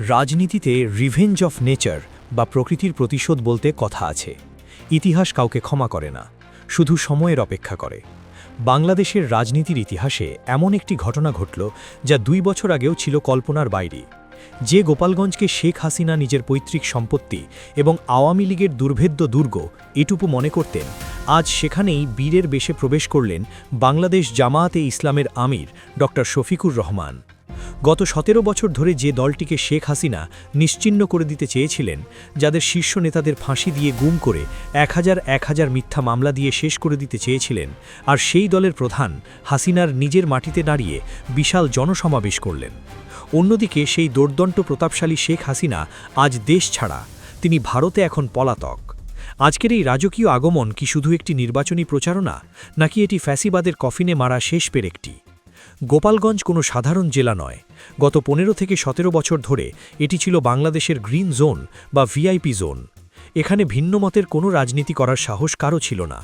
রাজনীতিতে revenge of nature বা প্রকৃতির প্রতিশোধ বলতে কথা আছে। ইতিহাস কাউকে ক্ষমা করে না, শুধু সময়ের অপেক্ষা করে। বাংলাদেশের রাজনীতির ইতিহাসে এমন একটি ঘটনা ঘটল যা দুই বছর আগেও ছিল কল্পনার বাইরে। যে গোপালগঞ্জকে শেখ হাসিনা নিজের পৈতৃক সম্পত্তি এবং আওয়ামী লীগের দুর্ভেদ্য দুর্গ এটুকু মনে করতেন, আজ সেখানেই বীরের বেশে প্রবেশ করলেন বাংলাদেশ জামায়াতে ইসলামের আমির ড শফিকুর রহমান। গত সতেরো বছর ধরে যে দলটিকে শেখ হাসিনা নিশ্চিহ্ন করে দিতে চেয়েছিলেন, যাদের শীর্ষ নেতাদের ফাঁসি দিয়ে গুম করে এক হাজার এক হাজার মিথ্যা মামলা দিয়ে শেষ করে দিতে চেয়েছিলেন, আর সেই দলের প্রধান হাসিনার নিজের মাটিতে দাঁড়িয়ে বিশাল জনসমাবেশ করলেন। অন্যদিকে সেই দোর্দণ্ড প্রতাপশালী শেখ হাসিনা আজ দেশ ছাড়া, তিনি ভারতে এখন পলাতক। আজকের এই রাজকীয় আগমন কি শুধু একটি নির্বাচনী প্রচারণা, নাকি এটি ফ্যাসিবাদের কফিনে মারা শেষ পেরেকটি? গোপালগঞ্জ কোনো সাধারণ জেলা নয়। গত পনেরো থেকে সতেরো বছর ধরে এটি ছিল বাংলাদেশের গ্রিন জোন বা ভিআইপি জোন। এখানে ভিন্ন মতের কোনো রাজনীতি করার সাহস কারও ছিল না।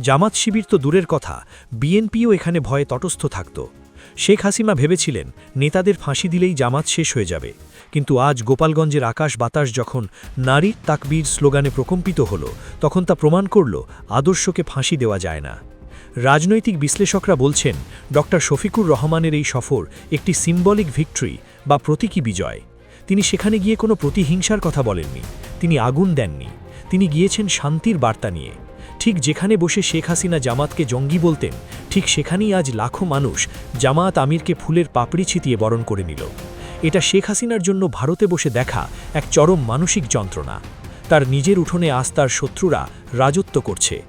জামাত শিবির তো দূরের কথা, বিএনপিও এখানে ভয়ে তটস্থ থাকত। শেখ হাসিমা ভেবেছিলেন, নেতাদের ফাঁসি দিলেই জামাত শেষ হয়ে যাবে। কিন্তু আজ গোপালগঞ্জের আকাশ বাতাস যখন নারীর তাকবীর স্লোগানে প্রকম্পিত হল, তখন তা প্রমাণ করল, আদর্শকে ফাঁসি দেওয়া যায় না। রাজনৈতিক বিশ্লেষকরা বলছেন ড শফিকুর রহমানের এই সফর একটি সিম্বলিক ভিক্টরি বা প্রতীকী বিজয়। তিনি সেখানে গিয়ে কোনো প্রতিহিংসার কথা বলেননি, তিনি আগুন দেননি, তিনি গিয়েছেন শান্তির বার্তা নিয়ে। ঠিক যেখানে বসে শেখ হাসিনা জামাতকে জঙ্গি বলতেন, ঠিক সেখানেই আজ লাখো মানুষ জামাত আমিরকে ফুলের পাপড়ি ছিটিয়ে বরণ করে নিল। এটা শেখ হাসিনার জন্য ভারতে বসে দেখা এক চরম মানসিক যন্ত্রণা। তার নিজের উঠোনে আস্তার শত্রুরা রাজত্ব করছে।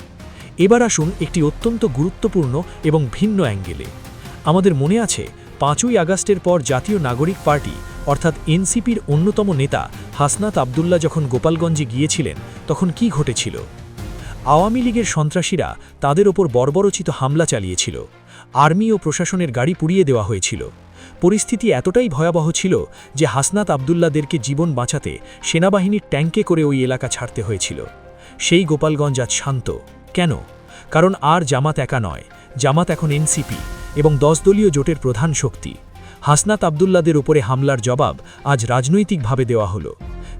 এবার আসুন একটি অত্যন্ত গুরুত্বপূর্ণ এবং ভিন্ন অ্যাঙ্গেলে। আমাদের মনে আছে, পাঁচই আগস্টের পর জাতীয় নাগরিক পার্টি, অর্থাৎ এনসিপির অন্যতম নেতা, হাসনাত আবদুল্লাহ যখন গোপালগঞ্জে গিয়েছিলেন, তখন কি ঘটেছিল? আওয়ামী লীগের সন্ত্রাসীরা তাদের ওপর বর্বরচিত হামলা চালিয়েছিল। আর্মি ও প্রশাসনের গাড়ি পুড়িয়ে দেওয়া হয়েছিল। পরিস্থিতি এতটাই ভয়াবহ ছিল যে হাসনাত আবদুল্লাদেরকে জীবন বাঁচাতে সেনাবাহিনীর ট্যাঙ্কে করে ওই এলাকা ছাড়তে হয়েছিল। সেই গোপালগঞ্জ আজ শান্ত। কেন? কারণ আর জামাত একা নয়। জামাত এখন এনসিপি এবং দশ দলীয় জোটের প্রধান শক্তি। হাসনাত আবদুল্লাদের উপরে হামলার জবাব আজ রাজনৈতিকভাবে দেওয়া হলো।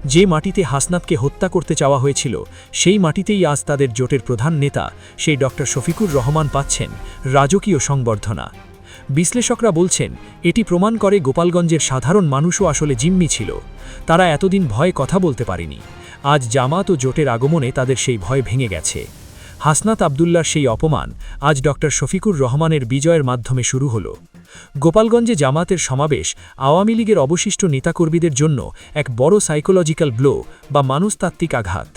যে মাটিতে হাসনাতকে হত্যা করতে চাওয়া হয়েছিল, সেই মাটিতেই আজ তাদের জোটের প্রধান নেতা, সেই ড. শফিকুর রহমান পাচ্ছেন রাজকীয় সংবর্ধনা। বিশ্লেষকরা বলছেন, এটি প্রমাণ করে গোপালগঞ্জের সাধারণ মানুষও আসলে জিম্মি ছিল। তারা এতদিন ভয়ে কথা বলতে পারেনি। আজ জামাত ও জোটের আগমনে তাদের সেই ভয় ভেঙে গেছে। হাসনাত আবদুল্লার সেই অপমান আজ ড. শফিকুর রহমানের বিজয়ের মাধ্যমে শুরু হল। গোপালগঞ্জে জামাতের সমাবেশ আওয়ামী লীগের অবশিষ্ট নেতাকর্মীদের জন্য এক বড় সাইকোলজিক্যাল ব্লো বা মানুষতাত্ত্বিক আঘাত।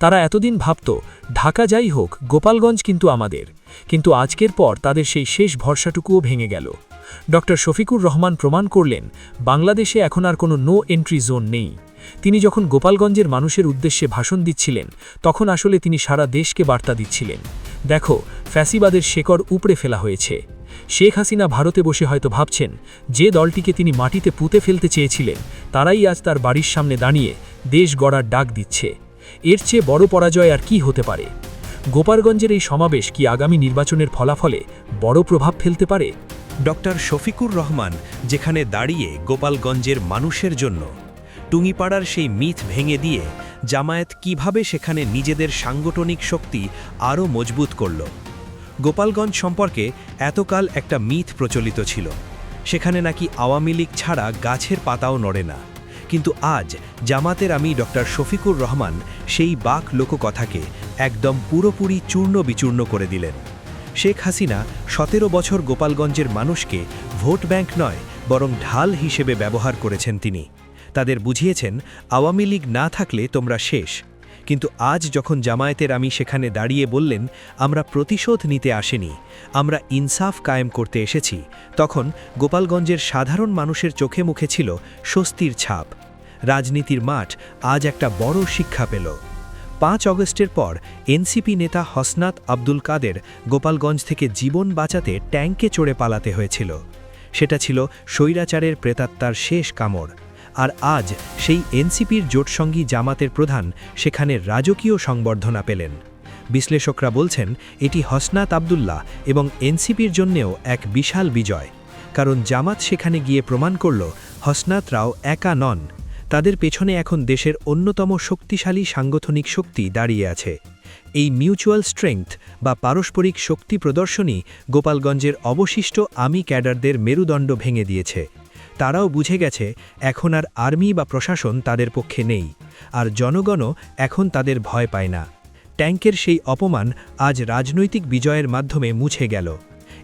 তারা এতদিন ভাবত, ঢাকা যাই হোক, গোপালগঞ্জ কিন্তু আমাদের। কিন্তু আজকের পর তাদের সেই শেষ ভরসাটুকুও ভেঙে গেল। ড শফিকুর রহমান প্রমাণ করলেন, বাংলাদেশে এখন আর কোনো নো এন্ট্রি জোন নেই। তিনি যখন গোপালগঞ্জের মানুষের উদ্দেশ্যে ভাষণ দিচ্ছিলেন, তখন আসলে তিনি সারা দেশকে বার্তা দিচ্ছিলেন। দেখো, ফ্যাসিবাদের শেকড় উপড়ে ফেলা হয়েছে। শেখ হাসিনা ভারতে বসে হয়তো ভাবছেন, যে দলটিকে তিনি মাটিতে পুঁতে ফেলতে চেয়েছিলেন, তারাই আজ তার বাড়ির সামনে দাঁড়িয়ে দেশ গড়ার ডাক দিচ্ছে। এর চেয়ে বড় পরাজয় আর কি হতে পারে? গোপালগঞ্জের এই সমাবেশ কি আগামী নির্বাচনের ফলাফলে বড় প্রভাব ফেলতে পারে? ডক্টর শফিকুর রহমান, যেখানে দাঁড়িয়ে গোপালগঞ্জের মানুষের জন্য টুঙ্গিপাড়ার সেই মিথ ভেঙে দিয়ে জামায়াত কীভাবে সেখানে নিজেদের সাংগঠনিক শক্তি আরও মজবুত করল। গোপালগঞ্জ সম্পর্কে এতকাল একটা মিথ প্রচলিত ছিল। সেখানে নাকি আওয়ামী লীগ ছাড়া গাছের পাতাও নড়ে না। কিন্তু আজ জামাতের আমি ডক্টর শফিকুর রহমান সেই বাক লোককথাকে একদম পুরোপুরি চূর্ণ বিচূর্ণ করে দিলেন। শেখ হাসিনা সতেরো বছর গোপালগঞ্জের মানুষকে ভোট ব্যাংক নয়, বরং ঢাল হিসেবে ব্যবহার করেছেন তিনি। তাদের বুঝিয়েছেন, আওয়ামী লীগ না থাকলে তোমরা শেষ। কিন্তু আজ যখন জামায়াতের আমি সেখানে দাঁড়িয়ে বললেন, আমরা প্রতিশোধ নিতে আসেনি, আমরা ইনসাফ কায়েম করতে এসেছি, তখন গোপালগঞ্জের সাধারণ মানুষের চোখে মুখে ছিল স্বস্তির ছাপ। রাজনীতির মাঠ আজ একটা বড় শিক্ষা পেল। পাঁচ অগস্টের পর এনসিপি নেতা হসনাত আব্দুল কাদের গোপালগঞ্জ থেকে জীবন বাঁচাতে ট্যাঙ্কে চড়ে পালাতে হয়েছিল। সেটা ছিল স্বৈরাচারের প্রেতাত্মার শেষ কামড়। আর আজ সেই এনসিপির জোটসঙ্গী জামাতের প্রধান সেখানে রাজকীয় সংবর্ধনা পেলেন। বিশ্লেষকরা বলছেন, এটি হসনাত আবদুল্লাহ এবং এনসিপির জন্যেও এক বিশাল বিজয়। কারণ জামাত সেখানে গিয়ে প্রমাণ করল, হসনাত রাও একা নন। তাদের পেছনে এখন দেশের অন্যতম শক্তিশালী সাংগঠনিক শক্তি দাঁড়িয়ে আছে। এই মিউচুয়াল স্ট্রেংথ বা পারস্পরিক শক্তি প্রদর্শনী গোপালগঞ্জের অবশিষ্ট আমি ক্যাডারদের মেরুদণ্ড ভেঙে দিয়েছে। তারাও বুঝে গেছে, এখন আর আর্মি বা প্রশাসন তাদের পক্ষে নেই, আর জনগণও এখন তাদের ভয় পায় না। ট্যাঙ্কের সেই অপমান আজ রাজনৈতিক বিজয়ের মাধ্যমে মুছে গেল।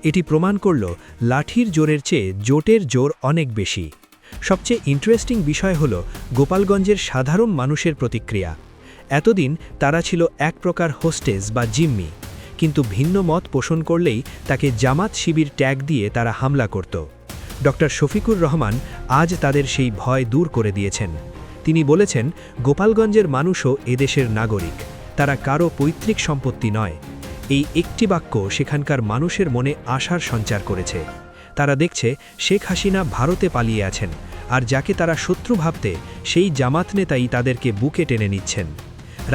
এটি প্রমাণ করল, লাঠির জোরের চেয়ে জোটের জোর অনেক বেশি। সবচেয়ে ইন্টারেস্টিং বিষয় হল গোপালগঞ্জের সাধারণ মানুষের প্রতিক্রিয়া। এতদিন তারা ছিল এক প্রকার হোস্টেস বা জিম্মি, কিন্তু ভিন্ন মত পোষণ করলেই তাকে জামাত শিবির ট্যাগ দিয়ে তারা হামলা করত। ডক্টর শফিকুর রহমান আজ তাদের সেই ভয় দূর করে দিয়েছেন। তিনি বলেছেন, গোপালগঞ্জের মানুষও এদেশের নাগরিক, তারা কারও পৈতৃক সম্পত্তি নয়। এই একটি বাক্য সেখানকার মানুষের মনে আশার সঞ্চার করেছে। তারা দেখছে শেখ হাসিনা ভারতে পালিয়ে আছেন আর যাকে তারা শত্রু ভাবতে সেই জামাত নেতাই তাদেরকে বুকে টেনে নিচ্ছেন।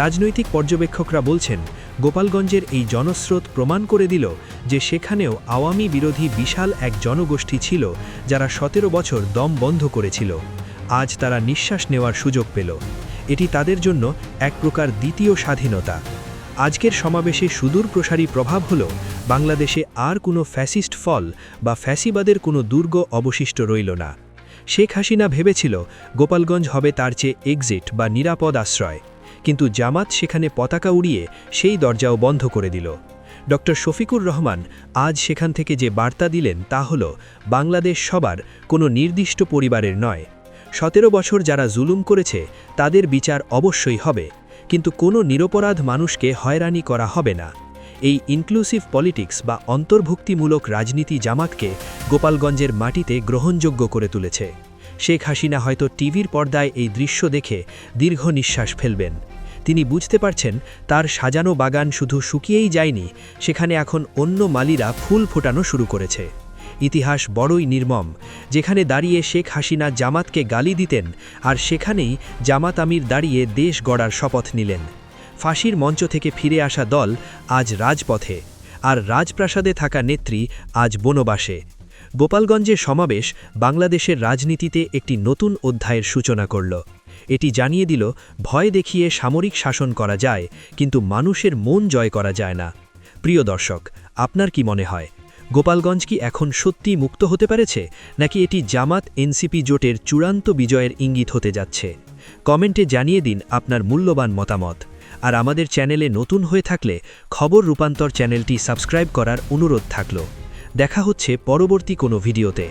রাজনৈতিক পর্যবেক্ষকরা বলছেন, গোপালগঞ্জের এই জনস্রোত প্রমাণ করে দিল যে সেখানেও আওয়ামী বিরোধী বিশাল এক জনগোষ্ঠী ছিল যারা সতেরো বছর দম বন্ধ করেছিল। আজ তারা নিঃশ্বাস নেওয়ার সুযোগ পেল। এটি তাদের জন্য এক প্রকার দ্বিতীয় স্বাধীনতা। আজকের সমাবেশে সুদূর প্রসারী প্রভাব হল, বাংলাদেশে আর কোনো ফ্যাসিস্ট ফল বা ফ্যাসিবাদের কোনো দুর্গ অবশিষ্ট রইল না। শেখ হাসিনা ভেবেছিল, গোপালগঞ্জ হবে তার চেয়ে এক্সিট বা নিরাপদ আশ্রয়। কিন্তু জামাত সেখানে পতাকা উড়িয়ে সেই দরজাও বন্ধ করে দিল। ডক্টর শফিকুর রহমান আজ সেখান থেকে যে বার্তা দিলেন তা হল, বাংলাদেশ সবার কোনো নির্দিষ্ট পরিবারের নয়। সতেরো বছর যারা জুলুম করেছে, তাদের বিচার অবশ্যই হবে। কিন্তু কোনো নিরপরাধ মানুষকে হয়রানি করা হবে না। এই ইনক্লুসিভ পলিটিক্স বা অন্তর্ভুক্তিমূলক রাজনীতি জামাতকে গোপালগঞ্জের মাটিতে গ্রহণযোগ্য করে তুলেছে। শেখ হাসিনা হয়তো টিভির পর্দায় এই দৃশ্য দেখে দীর্ঘ নিঃশ্বাস ফেলবেন। তিনি বুঝতে পারছেন, তার সাজানো বাগান শুধু শুকিয়েই যায়নি, সেখানে এখন অন্য মালিরা ফুল ফোটানো শুরু করেছে। ইতিহাস বড়ই নির্মম। যেখানে দাঁড়িয়ে শেখ হাসিনা জামাতকে গালি দিতেন আর সেখানেই জামাত আমির দাঁড়িয়ে দেশ গড়ার শপথ নিলেন। ফাঁসির মঞ্চ থেকে ফিরে আসা দল আজ রাজপথে, আর রাজপ্রাসাদে থাকা নেত্রী আজ বনবাসে। গোপালগঞ্জে সমাবেশ বাংলাদেশের রাজনীতিতে একটি নতুন অধ্যায়ের সূচনা করল। এটি জানিয়ে দিল, ভয় দেখিয়ে সামরিক শাসন করা যায়, কিন্তু মানুষের মন জয় করা যায় না। প্রিয় দর্শক, আপনার কি মনে হয়? গোপালগঞ্জ কি এখন সত্যি মুক্ত হতে পেরেছে, নাকি এটি জামাত এনসিপি জোটের চূড়ান্ত বিজয়ের ইঙ্গিত হতে যাচ্ছে? কমেন্টে জানিয়ে দিন আপনার মূল্যবান মতামত। আর আমাদের চ্যানেলে নতুন হয়ে থাকলে খবর রূপান্তর চ্যানেলটি সাবস্ক্রাইব করার অনুরোধ থাকল। দেখা হচ্ছে পরবর্তী কোনো ভিডিওতে।